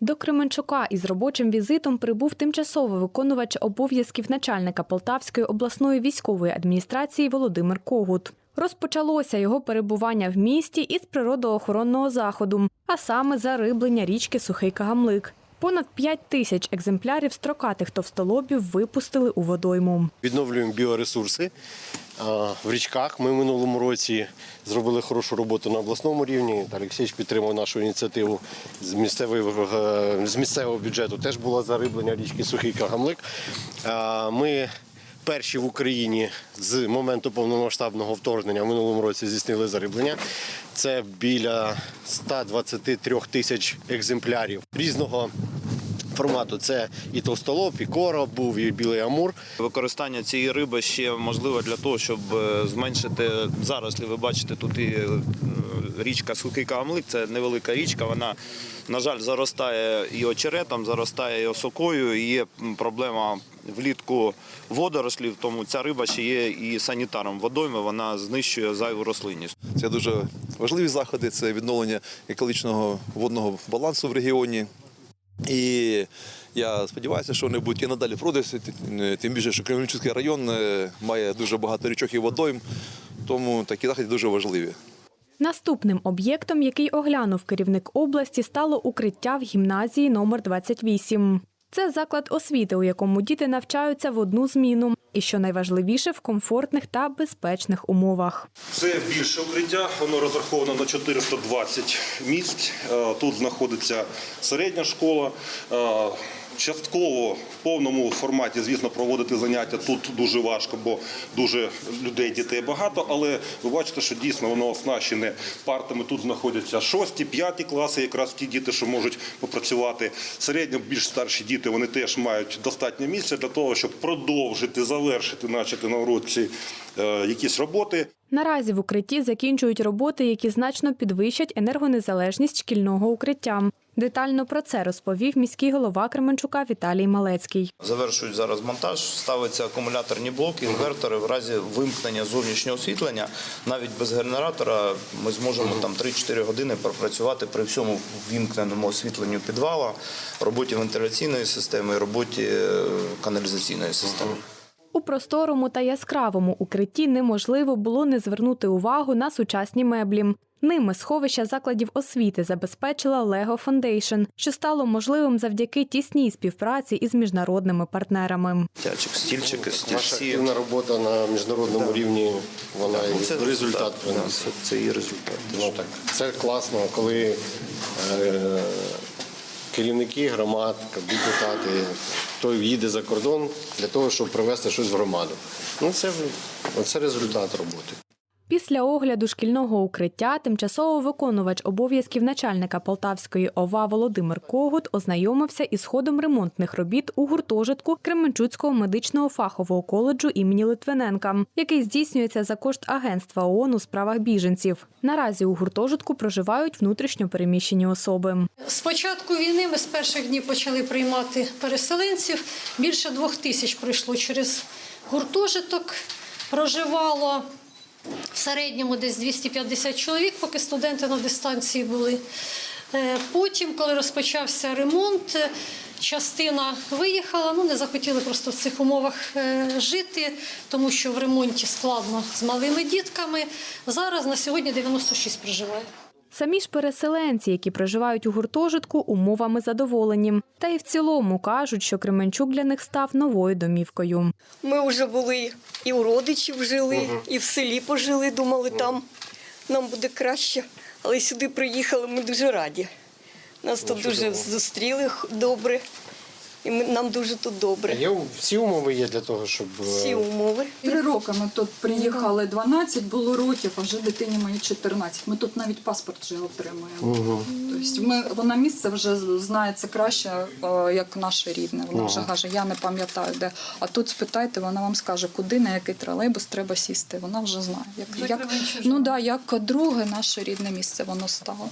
До Кременчука із робочим візитом прибув тимчасовий виконувач обов'язків начальника Полтавської обласної військової адміністрації Володимир Когут. Розпочалося його перебування в місті із природоохоронного заходу, а саме зариблення річки Сухий Кагамлик. Понад 5 тисяч екземплярів строкатих товстолобів випустили у водойму. Відновлюємо біоресурси в річках. Ми минулому році зробили хорошу роботу на обласному рівні. Олексійович підтримав нашу ініціативу з місцевого, е, з місцевого бюджету. Теж було зариблення річки Сухий Кагамлик. Ми перші в Україні з моменту повномасштабного вторгнення в минулому році здійснили зариблення. Це біля 123 тисяч екземплярів різного формату. Це і товстолоб, і короб був, і білий амур. Використання цієї риби ще можливо для того, щоб е, зменшити зарослі. Ви бачите, тут і е, річка Сухий Каамлик, це невелика річка. Вона, на жаль, заростає і очеретом, заростає і осокою. І є проблема влітку водорослів, тому ця риба ще є і санітаром водойми, вона знищує зайву рослинність. Це дуже важливі заходи, це відновлення екологічного водного балансу в регіоні. І я сподіваюся, що вони будуть і надалі проводитися, тим більше, що Кремлівський район е, має дуже багато річок і водойм, тому такі заходи дуже важливі. Наступним об'єктом, який оглянув керівник області, стало укриття в гімназії номер 28. Це заклад освіти, у якому діти навчаються в одну зміну, і що найважливіше в комфортних та безпечних умовах. Це більше укриття, воно розраховано на 420 місць. Е, Тут знаходиться середня школа. Частково в повному форматі, звісно, проводити заняття тут дуже важко, бо дуже людей, дітей багато. Але ви бачите, що дійсно воно оснащене партами. Тут знаходяться шості, п'яті класи, якраз ті діти, що можуть попрацювати. Середньо більш старші діти вони теж мають достатньо місця для того, щоб продовжити, завершити, начати на уроці е, якісь роботи. Наразі в укритті закінчують роботи, які значно підвищать енергонезалежність шкільного укриття. Детально про це розповів міський голова Кременчука Віталій Малецький. Завершують зараз монтаж, ставиться акумуляторні блоки, інвертори. В разі вимкнення зовнішнього освітлення, навіть без генератора, ми зможемо там 3-4 години пропрацювати при всьому вімкненому освітленню підвала, роботі вентиляційної системи, роботі е, каналізаційної системи. У просторому та яскравому укритті неможливо було не звернути увагу на сучасні меблі. Ними сховища закладів освіти забезпечила Lego Foundation, що стало можливим завдяки тісній співпраці із міжнародними партнерами. Стільчик, стільчики, стільці. активна робота на міжнародному рівні, вона і Це результат да, приносить. Це, це її результат. Ну так, це класно, коли е, керівники громад, депутати, той їде за кордон для того, щоб привезти щось в громаду. Ну це, це результат роботи. Після огляду шкільного укриття тимчасово виконувач обов'язків начальника Полтавської ОВА Володимир Когут ознайомився із ходом ремонтних робіт у гуртожитку Кременчуцького медичного фахового коледжу імені Литвиненка, який здійснюється за кошт Агентства ООН у справах біженців. Наразі у гуртожитку проживають внутрішньо переміщені особи. З початку війни ми з перших днів почали приймати переселенців. Більше двох тисяч пройшло через гуртожиток. Проживало в середньому десь 250 чоловік, поки студенти на дистанції були. Е, Потім, коли розпочався ремонт, е, частина виїхала. Ну не захотіли просто в цих умовах е, жити, тому що в ремонті складно з малими дітками. Зараз на сьогодні 96 проживає. Самі ж переселенці, які проживають у гуртожитку, умовами задоволені. Та й в цілому кажуть, що Кременчук для них став новою домівкою. Ми вже були і у родичів жили, і в селі пожили, думали, там нам буде краще. Але сюди приїхали, ми дуже раді. Нас тут дуже зустріли добре, і ми, нам дуже тут добре. Є всі умови є для того, щоб е, Всі умови. Три роки ми тут приїхали 12, було років, а вже дитині мої 14. Ми тут навіть паспорт вже отримуємо. Тобто ми, вона місце вже знає це краще, е, як наше рідне. Вона вже каже, я не пам'ятаю де. А тут спитайте, вона вам скаже, куди, на який тролейбус треба сісти. Вона вже знає. Як, як, ну, да, як друге наше рідне місце воно стало.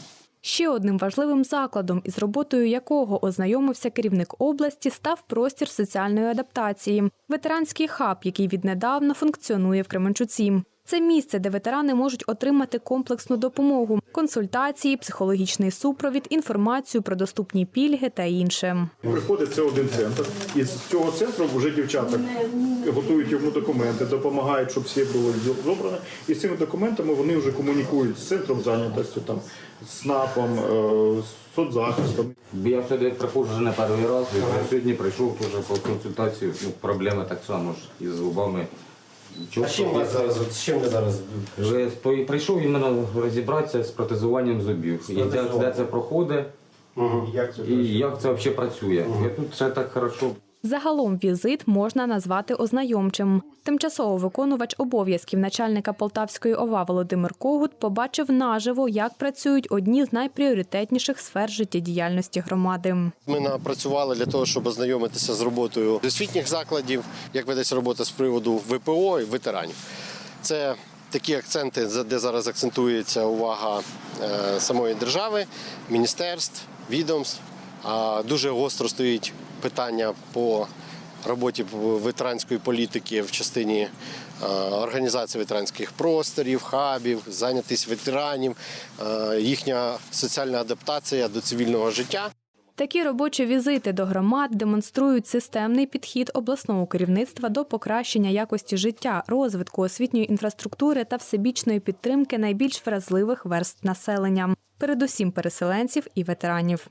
Ще одним важливим закладом, із роботою якого ознайомився керівник області, став простір соціальної адаптації ветеранський хаб, який віднедавна функціонує в Кременчуці. Це місце, де ветерани можуть отримати комплексну допомогу, консультації, психологічний супровід, інформацію про доступні пільги та інше. Приходить це один центр, і з цього центру вже дівчата готують йому документи, допомагають, щоб всі було зобрано. І з цими документами вони вже комунікують з центром зайнятості, там, з СНАПом, е, з соцзахистом. Я сюди приходжу вже не перший раз. І сьогодні прийшов теж по консультацію. Ну, проблеми так само ж із зубами. А чим ви зараз? от чим ви зараз? Ви спо- прийшов іменно розібратися з протезуванням зубів. І де, де це проходить, Як це? і як це взагалі працює. Я тут все так хорошо. Загалом візит можна назвати ознайомчим. Тимчасово виконувач обов'язків начальника Полтавської ОВА Володимир Когут побачив наживо, як працюють одні з найпріоритетніших сфер життєдіяльності громади. Ми напрацювали для того, щоб ознайомитися з роботою освітніх закладів, як ведеться робота з приводу ВПО і ветеранів. Це такі акценти, де зараз акцентується увага е, самої держави, міністерств, відомств. Дуже гостро стоїть питання по роботі ветеранської політики в частині е, організації ветеранських просторів, хабів, зайнятість ветеранів, е, їхня соціальна адаптація до цивільного життя. Такі робочі візити до громад демонструють системний підхід обласного керівництва до покращення якості життя, розвитку освітньої інфраструктури та всебічної підтримки найбільш вразливих верств населення, передусім переселенців і ветеранів.